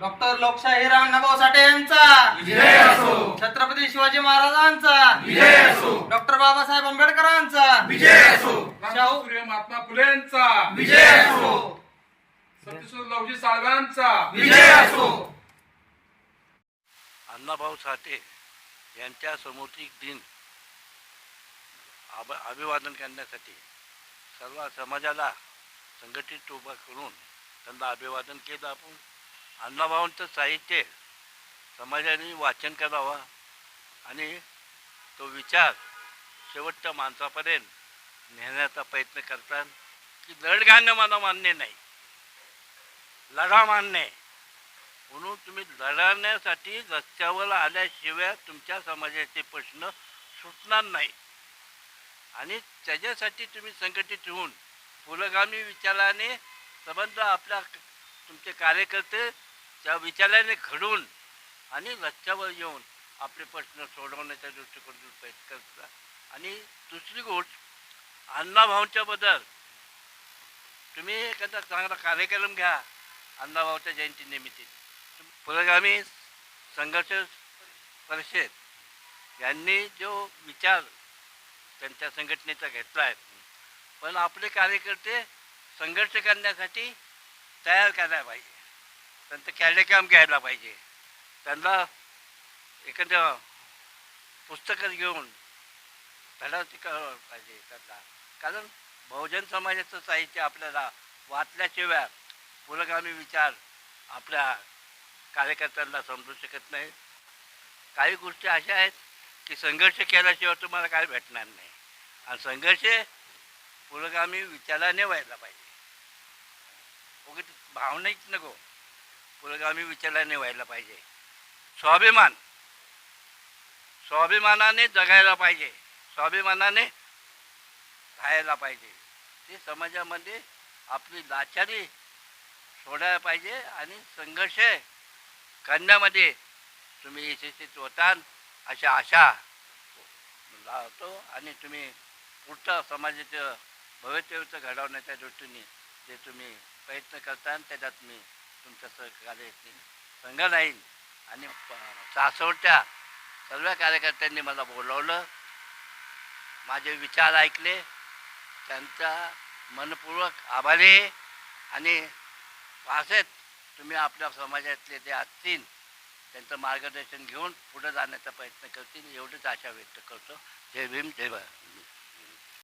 Doctor लोकशाही रामनाभाऊ साठे यांचा. विजय असो. छत्रपती शिवाजी महाराजांचा. विजय असो. डॉक्टर बाबासाहेब आंबेडकरांचा. विजय असो. शाहू महात्मा फुलेंचा विजय असो. सतीश लवजी साळव्यांचा. विजय असो. अण्णाभाऊ साठे यांच्या समोरची दिन अभ अभिवादन करण्यासाठी सर्व समाजाला संघटित उभा करून त्यांना अभिवादन केलं आपण. अण्णाभावांचं साहित्य समाजाने वाचन करावा आणि तो विचार शेवटच्या माणसापर्यंत नेण्याचा प्रयत्न करतात की लढ घालणं मला मान्य नाही. लढा मान्य आहे. म्हणून तुम्ही लढण्यासाठी रस्त्यावर आल्याशिवाय तुमच्या समाजाचे प्रश्न सुटणार नाही आणि त्याच्यासाठी तुम्ही संघटित होऊन पुरोगामी विचाराने संबंध आपल्या तुमचे कार्यकर्ते त्या विचाराने घडून आणि रस्त्यावर येऊन आपले प्रश्न सोडवण्याच्या दृष्टिकोनातून प्रयत्न करता आणि दुसरी गोष्ट अण्णाभाऊंच्या बद्दल. तुम्ही एखादा चांगला कार्यक्रम घ्या अण्णाभाऊच्या जयंतीनिमित्त पुरोगामी संघर्ष परिषद यांनी जो विचार त्यांच्या संघटनेचा घेतला आहे. पण आपले कार्यकर्ते संघर्ष करण्यासाठी तयार करायला पाहिजे. त्यांचं कॅलेकॅम घ्यायला पाहिजे. त्यांना एखादं पुस्तकं घेऊन धडा शिकवला पाहिजे त्यांना. कारण बहुजन समाजाचं साहित्य आपल्याला वाचल्याशिवाय पुरोगामी विचार आपल्या कार्यकर्त्यांना समजू शकत नाही. काही गोष्टी अशा आहेत की संघर्ष केल्याशिवाय तुम्हाला काय भेटणार नाही. आणि संघर्ष पुरोगामी विचाराने व्हायला पाहिजे. उगीच भावनिक नको. पुरोगामी विचाराने व्हायला पाहिजे. स्वाभिमान. स्वाभिमानाने जगायला पाहिजे. स्वाभिमानाने राहायला पाहिजे. ते समाजामध्ये आपली लाचारी सोडायला पाहिजे आणि संघर्ष करण्यामध्ये तुम्ही यशस्वीत होताल अशा आशा लावतो आणि तुम्ही पुढचं समाजाचं भवितव्य घडवण्याच्या दृष्टीने जे तुम्ही प्रयत्न करता त्याच्यात मी तुमच्या सहकार्य संघ राहील. आणि सासवडच्या सर्व कार्यकर्त्यांनी मला बोलवलं. माझे विचार ऐकले. त्यांचा मनपूर्वक आभारी. आणि असेच तुम्ही आपल्या समाजातले जे असतील त्यांचं मार्गदर्शन घेऊन पुढे जाण्याचा प्रयत्न करतील एवढीच आशा व्यक्त करतो. जय भीम जय भारत.